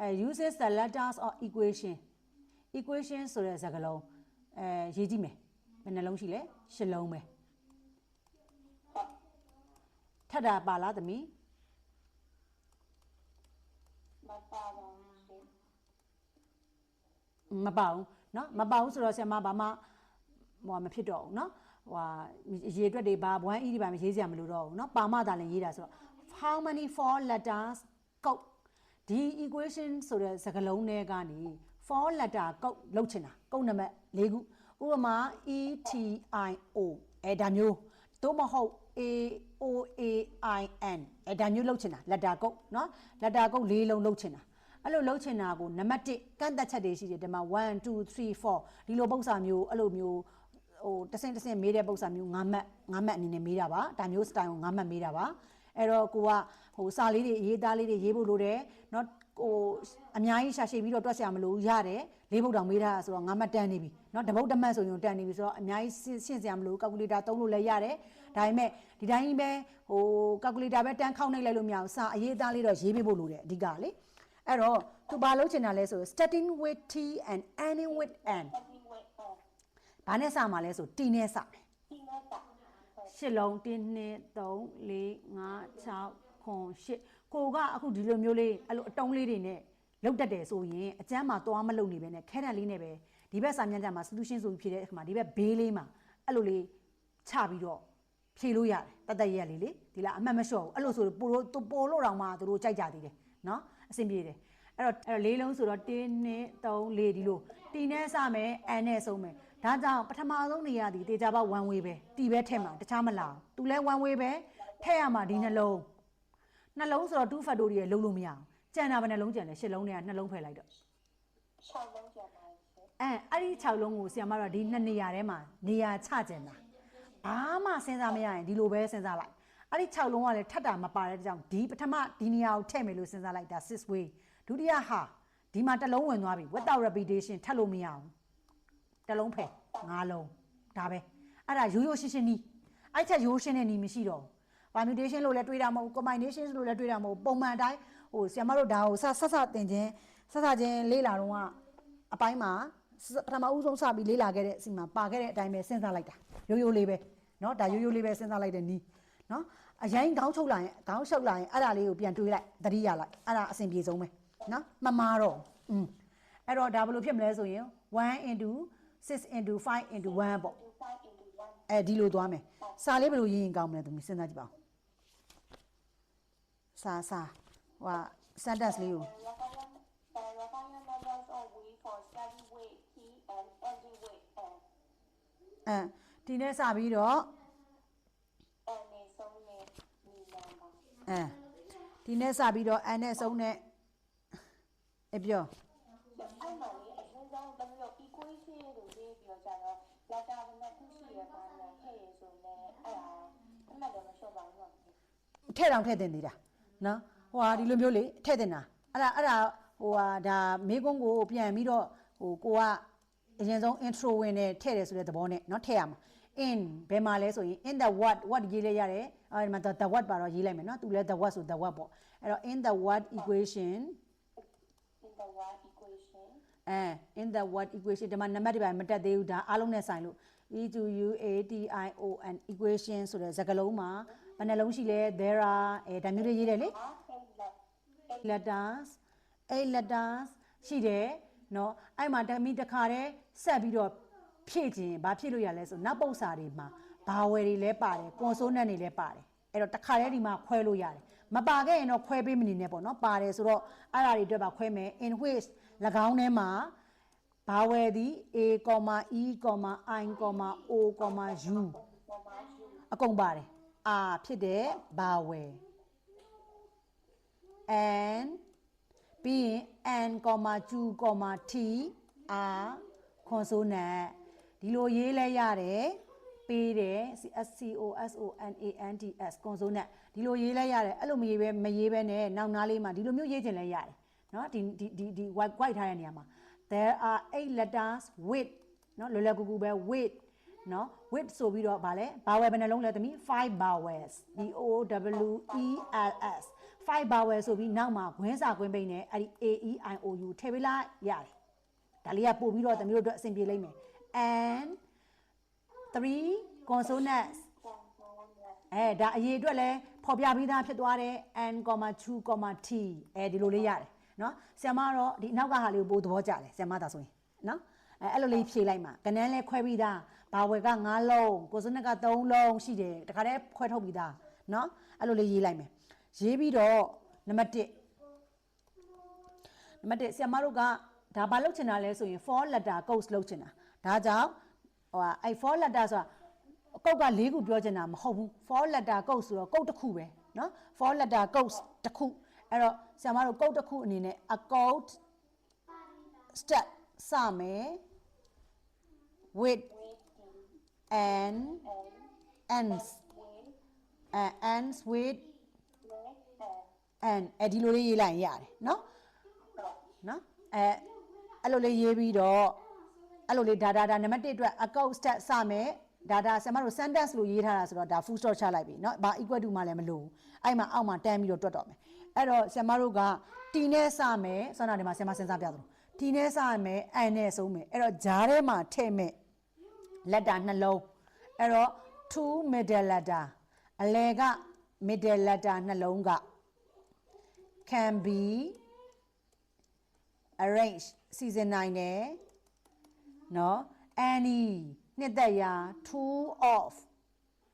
အဲ uses the letters of equation equation ဆိုတဲ့စကားလုံးအဲရေးကြည့်မယ်ဘယ်နှလုံးရှိလဲရှစ်လုံးပဲထပ်တာပါလားသမီး မပါပါဘူး မပါဘူးเนาะမပါဘူးဆိုတော့ဆရာမဘာမှဟိုမဖြစ်တော့ဘူးเนาะဟိုရေအတွက်တွေဘာ1 e ဒီပါမရေးစရာမလိုတော့ဘူးเนาะပါမသာလည်းရေးတာဆိုတော့ how many four letters ကုတ် ဒီ equation ဆိုတဲ့စကားလုံးတွေကနေ four letter ကုတ်လောက်ချင်တာကုတ်နံပါတ်၄ခုဥပမာ e t i o အဲဒါမျိုးတို့မဟုတ် a o a i n အဲဒါမျိုးလောက်ချင်တာ letter ကုတ်เนาะ letter ကုတ်၄လုံးလောက်ချင်တာ အဲ့လိုလှုပ်ချင်တာကိုနံပါတ်1ကန့်သက်ချက်တွေရှိတယ်ဒီမှာ1 2 3 4ဒီလိုပုံစံမျိုးအဲ့လိုမျိုးဟိုတစ်ဆင့်တစ်ဆင့်မေးတဲ့ပုံစံမျိုး9မှတ်9မှတ်အနေနဲ့မေးတာပါဒါမျိုးစတိုင်ကို9မှတ်မေးတာပါ အဲ့တော့ကိုကဟိုစာလေးတွေရေးသားလေးတွေရေးဖို့လိုတယ်เนาะဟိုအများကြီးရှာရှည်ပြီးတော့တွက်ဆရာမလို့ရတယ်လေးပုတ်တောင်မေးထားတာဆိုတော့9မှတ်တန်းနေပြီเนาะတပုတ်တစ်မှတ်ဆိုရင်တန်းနေပြီဆိုတော့အများကြီးရှင်းရှင်းစရာမလိုကာကူလေတာသုံးလို့လည်းရတယ်ဒါပေမဲ့ဒီတိုင်းပဲဟိုကာကူလေတာပဲတန်းခောက်နှိပ်လိုက်လို့မရဘူးစာအရေးအသားလေးတော့ရေးပေးဖို့လိုတယ်အဓိကလေ အဲ့တော့သူဘာလုပ်ချင်တာလဲဆို starting with t and ending with n ဒီဝဲအော် ဘာနဲ့စမှာလဲဆို t နဲ့စမယ် ဒီမဲ့တာ ရှစ်လုံး1 2 3 4 5 6ခွန်8ကိုကအခုဒီလိုမျိုးလေးအဲ့လိုအတုံးလေးတွေနဲ့လောက်တက်တယ်ဆိုရင်အကျမ်းမှာသွားမလုံနေပဲနဲ့ခဲတံလေးနဲ့ပဲဒီဘက်စာမျက်နှာမှာ solution ဆိုပြီးဖြည့်တဲ့အခါမှာဒီဘက်ဘေးလေးမှာအဲ့လိုလေးချပြီးတော့ဖြည့်လို့ရတယ်တတ်တတ်ရက်လေးလေဒီလားအမှတ်မလျှော့ဘူးအဲ့လိုဆိုပိုလို့ပိုလို့တော့မှသူတို့ကြိုက်ကြသေးတယ်နော်အဆင်ပြေတယ်အဲ့တော့အဲ့တော့လေးလုံးဆိုတော့1 2 3 4ဒီလိုတီနဲ့စမယ်အန်နဲ့ဆုံးမယ် ဒါကြောင့်ပထမဆုံးနေရာဒီတေချာပေါက် one way ပဲတီပဲထည့်မှာတခြားမလာဘူးသူလဲ one way ပဲထည့်ရမှာဒီနှလုံးနှလုံးဆိုတော့2 factorial လုံးလို့မရအောင်ကြံတာဘယ်နှလုံးကြံလဲ10လုံးနဲ့နှလုံးဖယ်လိုက်တော့6လုံးကျန်ပါရှင်အဲအဲ့ဒီ6လုံးကိုဆီယမတော့ဒီနှစ်နေရာထဲမှာနေရာချကျင်တာဘာမှစဉ်းစားမရရင်ဒီလိုပဲစဉ်းစားလိုက်အဲ့ဒီ6လုံးကလည်းထပ်တာမပါတဲ့ကြောင့်ဒီပထမဒီနေရာကိုထည့်မယ်လို့စဉ်းစားလိုက်ဒါ6 way ဒုတိယဟာဒီမှာတစ်လုံးဝင်သွားပြီ without repetition ထပ်လို့မရအောင် တစ်လုံးဖယ်၅လုံးဒါပဲအဲ့ဒါရိုးရိုးရှင်းရှင်းနီးအဲ့ချက်ရိုးရှင်းတဲ့နီးမရှိတော့ဘူး permutation လို့လည်းတွေးတာမဟုတ်ဘူး combination လို့လည်းတွေးတာမဟုတ်ဘူးပုံမှန်အတိုင်းဟိုဆီယမတို့ဒါကိုဆက်ဆက်ဆက်တင်ခြင်းဆက်ဆက်ခြင်းလေးလာတော့ကအပိုင်းမှာပထမဦးဆုံးစပြီးလေးလာခဲ့တဲ့အစီမှာပါခဲ့တဲ့အတိုင်းပဲစဉ်းစားလိုက်တာရိုးရိုးလေးပဲเนาะဒါရိုးရိုးလေးပဲစဉ်းစားလိုက်တဲ့နီးเนาะအရင်ခေါင်းချုပ်လာရင်ခေါင်းရှုပ်လာရင်အဲ့ဒါလေးကိုပြန်တွေးလိုက်သတိရလိုက်အဲ့ဒါအဆင်ပြေဆုံးပဲเนาะမမားတော့อืมအဲ့တော့ဒါဘယ်လိုဖြစ်မလဲဆိုရင်1 into 6 into 5 into 1ပေါ့2 5 into 1အဲဒီလိုသွားမယ်စာလေးဘယ်လိုရေးရင်ကောင်းမလဲသူမစဉ်းစားကြည့်ပါဦးစာစာဟိုဟာ sentence လေးကို Requirement numbers of we for study weight T and every weight N အဲဒီနေ့စပြီးတော့ N နဲ့ဆုံးနဲ့မိနံပါအဲဒီနေ့စပြီးတော့ n နဲ့အဆုံးနဲ့အပြော အဲ့မှာလေအရင်ဆုံးတမျိုး equation လို့ ရေးပြီးတော့ကျတော့ letter ဘယ်နှခုရှိရပါလဲဟဲ့ရဆိုလဲအဲ့ဒါအမှတ်တော့မလျှော့ပါဘူးနော် ထည့်တောင်ထည့်တင်သေးတာနော်ဟိုဟာဒီလိုမျိုးလေထည့်တင်တာအဲ့ဒါအဲ့ဒါဟိုဟာဒါမေကွန်းကိုပြန်ပြီးတော့ဟိုကိုကအရင်ဆုံး intro ဝင်နေထည့်တယ်ဆိုတဲ့သဘောနဲ့เนาะထည့်ရမှာ in ဘယ်မှာလဲဆိုရင် in the what what ရေးလိုက်ရတယ်အဲဒီမှာ the the what ပါတော့ရေးလိုက်မယ်เนาะသူလဲ the what ဆို the what ပေါ့အဲ့တော့ in the what equation in the y equation အဲ in the what equation ဒီမှာနံပါတ်တွေပါမတက်သေးဘူးဒါအားလုံးနဲ့ဆိုင်လို့ e to u a t i o n equation ဆိုတဲ့စကားလုံးမှာဘယ်နှလုံးရှိလဲ there are အဲဒါမျိုးတွေရေးတယ်လေ ဟာဟဲ့လက် letters အဲ့ letters ရှိတယ်เนาะအဲ့မှာတမီတစ်ခါတည်းဆက်ပြီးတော့ဖြည့်ခြင်းဘာဖြည့်လို့ရလဲဆိုနောက်ပု္ပ္ပစာတွေမှာဘာဝယ်တွေလည်းပါတယ်ကွန်ဆိုနတ်တွေလည်းပါတယ်အဲ့တော့တစ်ခါတည်းဒီမှာခွဲလို့ရတယ်မပါခဲ့ရင်တော့ခွဲပေးမနေနဲ့ပေါ့เนาะပါတယ်ဆိုတော့အဲ့ဒါတွေအတွက်ပါခွဲမယ် in which ၎ င်းထဲမှာဘာဝယ်သည် a, e, i, o, u ပေါ်မှာယူအကုန်ပါတယ် r ဖြစ်တဲ့ဘာဝယ် and ပြီးရင် n, q, t r consonant ဒီလိုရေးလဲရတယ်ပေးတယ် s c o s o n a n t s consonant ဒီလိုရေးလဲရတယ်အဲ့လိုမရေးပဲမရေးပဲနဲ့နောက်နားလေးမှာဒီလိုမျိုးရေးချင်လဲရတယ် နော်ဒီဒီဒီဒီ white white ထားတဲ့နေရာမှာ there are eight letters with နော်လွယ်လွယ်ကူကူပဲ with နော် with ဆိုပြီးတော့ဗာလဲ vowel ဘယ်နှလုံးလဲသမီး5 vowels b o w e l s 5 vowel ဆိုပြီးနောက်မှာခွင်းစာခွင်းပိတ်နဲ့အဲ့ဒီ a e i o u ထည့်ပေးလိုက်ရတယ်ဒါလေးကပို့ပြီးတော့သမီးတို့အတွက်အဆင်ပြေလိမ့်မယ် and 3 consonants အဲဒါအရေးအတွက်လဲပေါ်ပြပြီးသားဖြစ်သွားတယ် and comma 2 comma t အဲဒီလိုလေးရတယ် နော်ဆရာမတော့ဒီနောက်ကဟာလေးကိုပိုးသဘောကျတယ်ဆရာမသာဆိုရင်နော်အဲအဲ့လိုလေးဖြေးလိုက်မှာကနန်းလဲခွဲပြီးသားဘာဝယ်က9လုံးကိုစနက်က3လုံးရှိတယ်တခါတည်းခွဲထုတ်ပြီးသားနော်အဲ့လိုလေးရေးလိုက်မယ်ရေးပြီးတော့နံပါတ်1နံပါတ်1ဆရာမတို့ကဒါဘာလုပ်ချင်တာလဲဆိုရင် four letter course လုပ်ချင်တာဒါကြောင့်ဟိုအဲ့ four letter ဆိုတာအကုတ်က၄ခုပြောချင်တာမဟုတ်ဘူး four letter course ဆိုတော့ကုတ်တစ်ခုပဲနော် four letter course တစ်ခု အဲ့တော့ဆရာမတို့ကုတ်တစ်ခုအနေနဲ့ a code step စမယ် with and ends and ends with and အဲ့ဒီလိုလေးရေးလိုက်ရင်ရတယ်เนาะနော်အဲအဲ့လိုလေးရေးပြီးတော့အဲ့လိုလေးဒါဒါဒါနံပါတ်1အတွက် account stat စမယ်ဒါဒါဆရာမတို့ sentence လို့ရေးထားတာဆိုတော့ဒါ full stop ချလိုက်ပြီเนาะဘာ equal to မှလည်းမလိုဘူးအဲ့မှာအောက်မှာတန်းပြီးတော့တွက်တော့မယ် အဲ့တော့ဆရာမတို့ကတီနဲ့စမယ်ဆန္ဒတယ်မှာဆရာမစဉ်းစားပြသလိုတီနဲ့စမယ်အန်နဲ့ဆုံးမယ်အဲ့တော့ဂျားထဲမှာထည့်မယ်လက်တာနှလုံးအဲ့တော့ two middle letter အလယ်က middle letter နှလုံးက can be arrange စီစဉ်နိုင်တယ်နော် any နှစ်သက်ရာ two of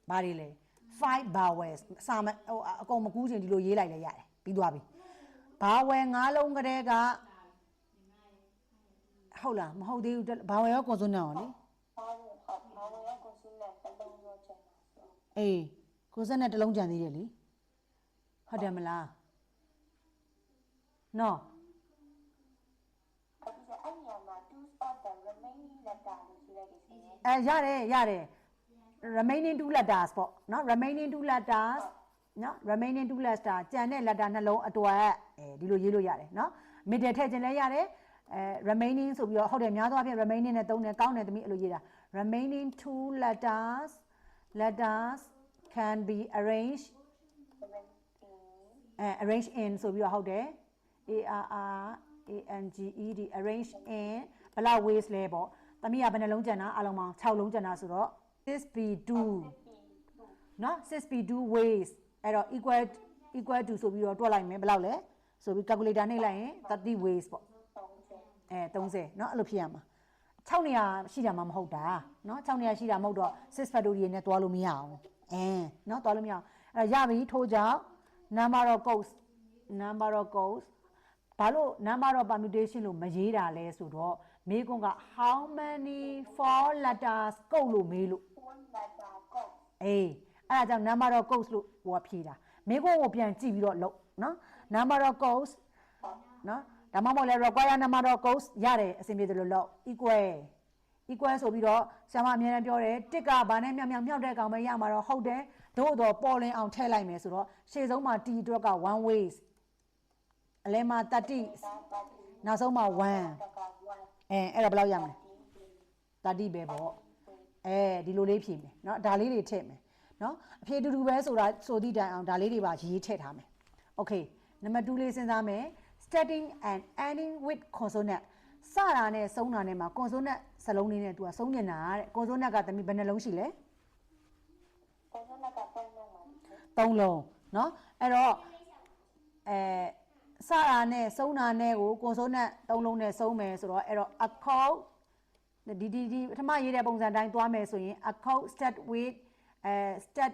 ဘာတွေလဲ five vowels စာမဟိုအကုန်မကူးချင်ဒီလိုရေးလိုက်လဲရတယ် ပြီးသွားပြီ vowel ငါးလုံးကလေးကဟုတ်လားမဟုတ်သေးဘူး vowel ရော consonant ရောလေဘာလို့ဟုတ်ဘာလို့ရကိုစင်းနဲ့တလုံးရောချင်တာဆိုအေး consonant တစ်လုံးကြံသေးတယ်လေဟုတ်တယ်မလားနော်အခုကျအဲ့ညမှာ two of the remaining letter လို့ရှိလိုက်တယ်ဆိုရင်အဲရတယ်ရတယ် remaining two letters ပေါ့နော် remaining two letters နော် remaining two letter ကျန်တဲ့ letter နှလုံးအတွက်အဲဒီလိုရေးလို့ရတယ်နော် middle ထည့်ခြင်းလည်းရတယ်အဲ remaining ဆိုပြီးတော့ဟုတ်တယ်များသောအားဖြင့် remaining နဲ့သုံးတယ်ကောင်းတယ်တမီးအဲ့လိုရေးတာ remaining two letters letters can be arranged အဲ arrange in ဆိုပြီးတော့ဟုတ်တယ် A R R A N G E D arrange in ဘယ်လောက် ways လဲပေါ့တမီးကဘယ်နှလုံးကျန်တာအလုံးပေါင်း6လုံးကျန်တာဆိုတော့ 6b2 နော် 6b2 ways အဲ့တော့ equal equal to ဆိုပြီးတော့တွက်လိုက်မယ်ဘယ်လောက်လဲဆိုပြီး calculator နှိပ်လိုက်ရင်30 ways ပေါ့အဲ30เนาะအဲ့လိုဖြစ်ရမှာ6နေရာရှိတာမှမဟုတ်တာเนาะ6နေရာရှိတာမဟုတ်တော့6 factorial နဲ့တွားလို့မရအောင်အဲเนาะတွားလို့မရအောင်အဲ့တော့ရပြီထို့ကြောင့် number of codes number of codes ဘာလို့ number of permutation လို့မရေးတာလဲဆိုတော့မေးခွန်းက how many four letters ကုတ်လို့မေးလို့ one letter go အေး အဲ့ဒါကြောင့် number of codes လို့ဟိုကဖြေတာမေးခွန်းကိုပြန်ကြည့်ပြီးတော့လုပ်နော် number of codes နော်ဒါမှမဟုတ်လဲ require number of codes ရတယ်အဆင်ပြေတယ်လို့လုပ် equal equal ဆိုပြီးတော့ဆရာမအများနဲ့ပြောတယ်တစ်ကဘာနဲ့မြောက်မြောက်မြောက်တဲ့ကောင်ပဲရမှာတော့ဟုတ်တယ်သို့တော့ပေါ်လင်းအောင်ထည့်လိုက်မယ်ဆိုတော့ရှေ့ဆုံးမှာ t အတွက်က1 ways အလဲမှာ30နောက်ဆုံးမှာ1အဲအဲ့ဒါဘယ်လောက်ရမလဲ30ပဲပေါ့အဲဒီလိုလေးဖြည့်မယ်เนาะဒါလေးတွေထည့်မယ် เนาะအဖြေတူတူပဲဆိုတာဆိုသည့်တိုင်အောင်ဒါလေးတွေပါရေးထည့်ထားမယ် okay နံပါတ်2လေးစဉ်းစားမယ် starting and ending with consonant စတာနဲ့ဆုံးတာနဲ့မှာ consonant စလုံးလေးနဲ့သူကဆုံးနေတာတဲ့ consonant ကတမီဘယ်နှလုံးရှိလဲ ကိုစင်းကပုံလုံးမှာ 3လုံးเนาะအဲ့တော့အဲစတာနဲ့ဆုံးတာနဲ့ကို consonant 3လုံးနဲ့ဆုံးမယ်ဆိုတော့အဲ့တော့ account ဒီဒီဒီပထမရေးတဲ့ပုံစံတိုင်းသွားမယ်ဆိုရင် account start with အဲ start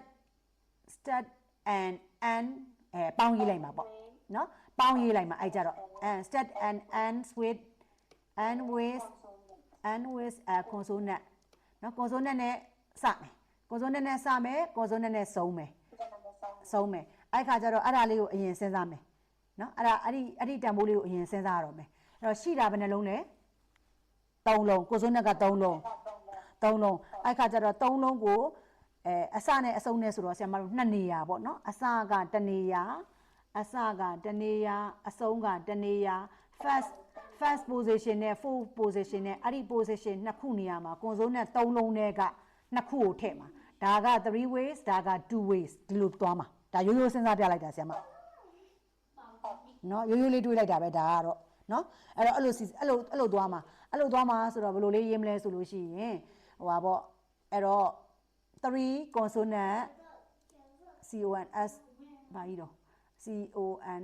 start and and အဲပေါင်းရေးလိုက်မှာပေါ့နော်ပေါင်းရေးလိုက်မှာအဲ့ကြတော့ and start and ends with and with and with a consonant နော် consonant နဲ့စမယ် consonant နဲ့စမယ် consonant နဲ့ဆုံးမယ်ဒီကနေ့ဆောင်ဆုံးမယ်အဲ့ခါကျတော့အဲ့ဒါလေးကိုအရင်စဉ်းစားမယ်နော်အဲ့ဒါအဲ့ဒီအဲ့ဒီတန်ဖိုးလေးကိုအရင်စဉ်းစားရတော့မယ်အဲ့တော့ရှိတာဘယ်နှလုံးလဲ3လုံး consonant က3လုံးတော့တော့3လုံးအဲ့ခါကျတော့3လုံးကို အဲအစနဲ့အဆုံးနဲ့ဆိုတော့ဆရာမတို့နှစ်နေရာပေါ့နော်အစကတနေရာအစကတနေရာအဆုံးကတနေရာ first first position နဲ့ fourth position နဲ့အဲ့ဒီ position နှစ်ခုနေရာမှာကွန်ဆိုးနဲ့သုံးလုံးနဲ့ကနှစ်ခုကိုထည့်မှာဒါက3 ways ဒါက2 ways ဒီလိုသွားမှာဒါရိုးရိုးစဉ်းစားပြလိုက်တာဆရာမနော်ရိုးရိုးလေးတွေးလိုက်တာပဲဒါကတော့နော်အဲ့တော့အဲ့လိုအဲ့လိုအဲ့လိုသွားမှာအဲ့လိုသွားမှာဆိုတော့ဘယ်လိုလေးရေးမလဲဆိုလို့ရှိရင်ဟိုပါပေါ့အဲ့တော့ 3 consonant CONS ဘာကြီးတော့ CON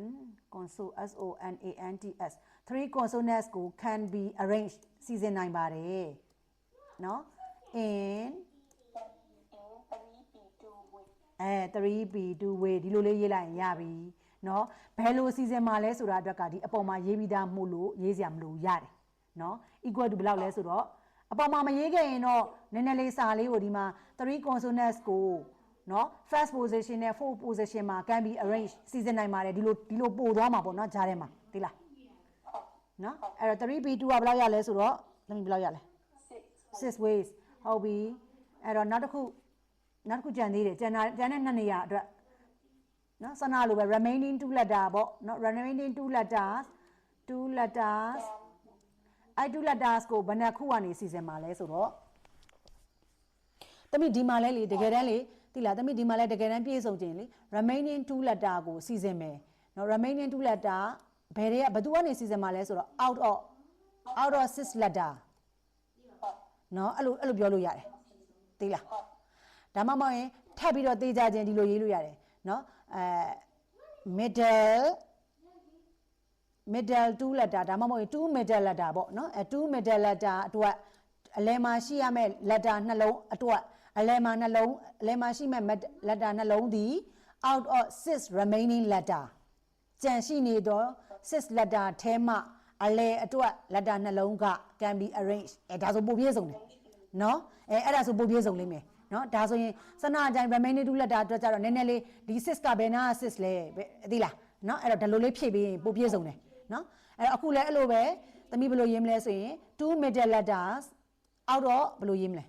console SONANTS three consonants ကို can be arranged စီစဉ်နိုင်ပါတယ်เนาะ in in 3 p 2 with အဲ 3B2 way ဒီလိုလေးရေးလိုက်ရင်ရပြီเนาะဘယ်လိုစီစဉ်မှာလဲဆိုတာအတွက်ကဒီအပေါ်မှာရေးပြီးသားမို့လို့ရေးစရာမလိုရတယ်เนาะ equal to ဘယ်လောက်လဲဆိုတော့ အပေါ်မှာမရေးခဲ့ရင်တော့နည်းနည်းလေးစာလေးကိုဒီမှာ3 consonants ကိုနော် first position နဲ့ fourth position မှာ can be arrange စီစဉ်နိုင်ပါတယ်ဒီလိုဒီလိုပို့သွားမှာပေါ့နော်ကြားထဲမှာသိလားနော်အဲ့တော့ 3p2 ကဘယ်လောက်ရလဲဆိုတော့သမီးဘယ်လောက်ရလဲ6 ways ဟုတ်ပြီအဲ့တော့နောက်တစ်ခုနောက်တစ်ခုကြံသေးတယ်ကြံတာကြံတဲ့နှစ်နေရာအတွက်နော်ဆနာလိုပဲ remaining two letter ပေါ့နော် remaining two letters two letters အဲ့ two letters ကိုဘယ်နှခုကနေစီစဉ်မှာလဲဆိုတော့တမိဒီမှာလဲလေတကယ်တမ်းလေတိလားတမိဒီမှာလဲတကယ်တမ်းပြည့်စုံခြင်းလေ remaining two letter ကိုစီစဉ်မယ်နော် remaining two letter ဘယ်တွေကဘယ်သူကနေစီစဉ်မှာလဲဆိုတော့ out of out of six letter နော်အဲ့လိုအဲ့လိုပြောလို့ရတယ်သိလားဒါမှမဟုတ်ရင်ထပ်ပြီးတော့သေးကြခြင်းဒီလိုရေးလို့ရတယ်နော်အဲ middle middle two letter ဒါမှမဟုတ်ရင် two middle letter ပေါ့နော်အဲ two middle letter အတွက်အလယ်မှာရှိရမယ့် letter နှလုံးအတွက်အလယ်မှာနှလုံးအလယ်မှာရှိမဲ့ letter နှလုံးဒီ out of six remaining letter ကြံရှိနေတော့ six letter ထဲမှာအလဲအတွက် letter နှလုံးက can be arranged အဲဒါဆိုပိုပြည့်စုံတယ်နော်အဲအဲ့ဒါဆိုပိုပြည့်စုံလိမ့်မယ်နော်ဒါဆိုရင်စနအတိုင်း remaining two letter အတွက်ကြတော့နည်းနည်းလေးဒီ six ကဘယ်နာ six လဲသိလားနော်အဲ့တော့ဒီလိုလေးဖြည့်ပြီးရင်ပိုပြည့်စုံတယ် နော်အဲ့တော့အခုလည်းအဲ့လိုပဲသမီးဘယ်လိုရေးမလဲဆိုရင် two middle letters out of ဘယ်လိုရေးမလဲ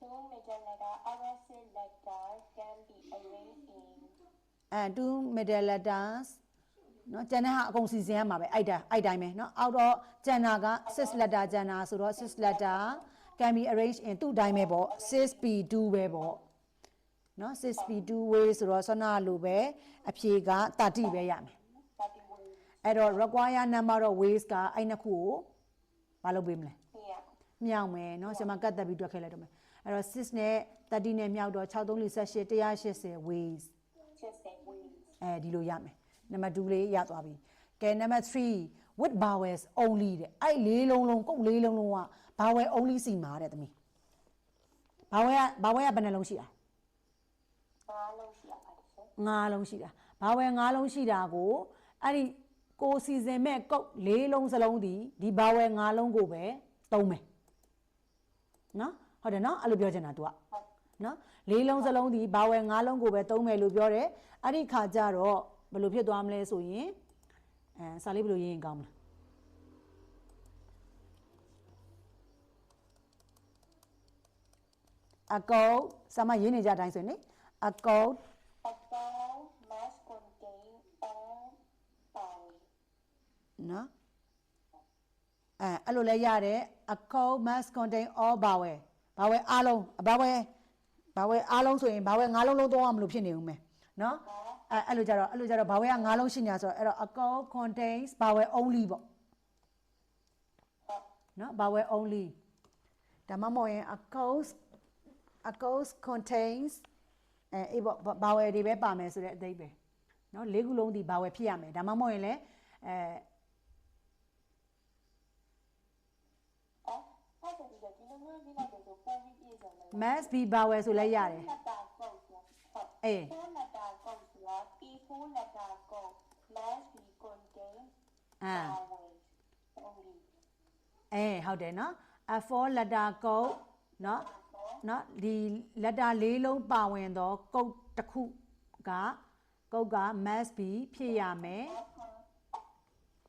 two middle letter opposite letter can be arranged in အဲ two middle letters နော်ကျန်တဲ့ဟာအကုန်စီစဉ်ရမှာပဲအဲ့ဒါအဲ့တိုင်းပဲနော်အောက်တော့ကျန်တာက6 letter ကျန်တာဆိုတော့6 letter can be arranged in သူ့အတိုင်းပဲပေါ့ 6p2 ပဲပေါ့နော် 6p2 way ဆိုတော့ဆွမ်းနာလိုပဲအဖြေက30ပဲရမယ်30 with အဲ့တော့ require number of ways ကအဲ့နှစ်ခုကိုမလုပ်ပေးမလဲ here မြောက်မယ်เนาะဆရာမကတ်တက်ပြီးတွက်ခဲ့လိုက်တော့မယ်အဲ့တော့6နဲ့30နဲ့မြောက်တော့6 3 48 180 ways just say with အဲဒီလိုရမယ်နံပါတ်2လေးရသွားပြီကဲနံပါတ်3 with vowels only တဲ့အဲ့လေးလုံးလုံးကုတ်လေးလုံးလုံးက vowel only စီမှာတဲ့သမီး vowel က vowel ကဘယ်နှလုံးရှိတာ အားလုံးရှိရပါတယ်ရှင် ၅လုံးရှိတာ vowel ၅လုံးရှိတာကိုအဲ့ဒီ ကိုစီစဉ်မဲ့ကုတ်လေးလုံးစလုံးဒီဒီ vowel ၅လုံးကိုပဲသုံးမယ်နော်ဟုတ်တယ်နော်အဲ့လိုပြောချင်တာ तू ကနော်လေးလုံးစလုံးဒီဘာဝယ်ငါးလုံးကိုပဲသုံးမယ်လို့ပြောတယ်အဲ့ဒီခါကျတော့ဘယ်လိုဖြစ်သွားမလဲဆိုရင်အဲစာလေးဘယ်လိုရေးရင်ကောင်းမလဲအကောက်စာမရေးနေကြတိုင်းဆိုရင်လေအကောက် A ball must contain all vowels နော်အဲအဲ့လိုလဲရတယ်အကောက် must contain all vowel vowel အားလုံး vowel vowel အားလုံးဆိုရင် vowel ငါးလုံးလုံးသုံးအောင်မလို့ဖြစ်နေဦးမယ်နော်အဲအဲ့လိုကြတော့အဲ့လိုကြတော့ vowel ကငါးလုံးရှိနေတာဆိုတော့အဲ့တော့ a call contains vowel only ပေါ့နော် vowel only ဒါမှမဟုတ်ရင် a call a call contains အဲအေးပေါ့ vowel တွေပဲပါမယ်ဆိုတဲ့အဓိပ္ပာယ်နော်လေးခုလုံးဒီ vowel ဖြစ်ရမယ်ဒါမှမဟုတ်ရင်လည်းအဲအဲ့ဒါဆိုဒီလို မျိုးလေးလိုက်ဆိုပုံပြီးပြည့်စုံတယ် must be vowel ဆိုလည်းရတယ် letter code ဟုတ်အေး four letter code ဆိုတာ P4 letter code must be contain အာ vowels only အဲဟုတ်တယ်နော် a4 letter code နော်နော်ဒီ letter လေးလုံးပါဝင်သောကုတ်တစ်ခုကကုတ်က must be ဖြစ်ရမယ်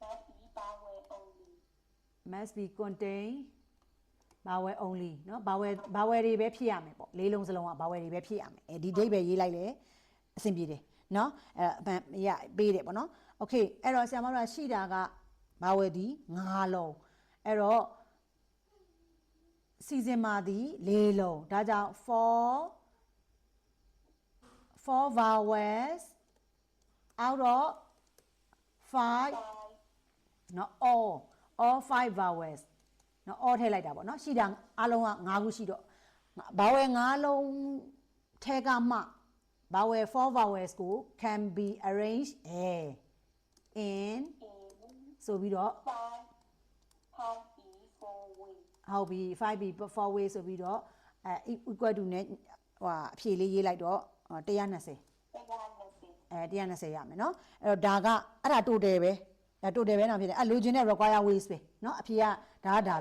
must be vowel only must be contain vowel only เนาะ vowel vowel တွေပဲဖြစ်ရမယ်ပေါ့လေးလုံးစလုံးက vowel တွေပဲဖြစ်ရမယ်အဲဒီဒိတ်ပဲရေးလိုက်လေအဆင်ပြေတယ်เนาะအဲအပန်ရပေးတယ်ပေါ့နော် okay အဲ့တော့ဆရာမတို့ကရှိတာက vowel ဒီ၅လုံးအဲ့တော့စီစဉ်မှာဒီ၄လုံးဒါကြောင့် for for vowels out of five เนาะ all all five vowels เนาะ all ထည့်လိုက်တာပေါ့เนาะရှိတာအလုံးက5ခုရှိတော့ vowel 5လုံးထဲကမှ vowel four vowels ကို can be arranged eh, in in ဆိုပြီးတော့ five five b four way ဟုတ်ပြီ 5b 4 way ဆိုပြီးတော့အဲ equal to နဲ့ဟိုအဖြေလေးရေးလိုက်တော့120 တရားနဲ့စီ အဲ120ရမယ်เนาะအဲ့တော့ဒါကအဲ့ဒါ total ပဲအဲ total ပဲတော့ဖြစ်တယ်အဲလိုချင်တဲ့ require ways ပဲเนาะအဖြေကဒါကဒါ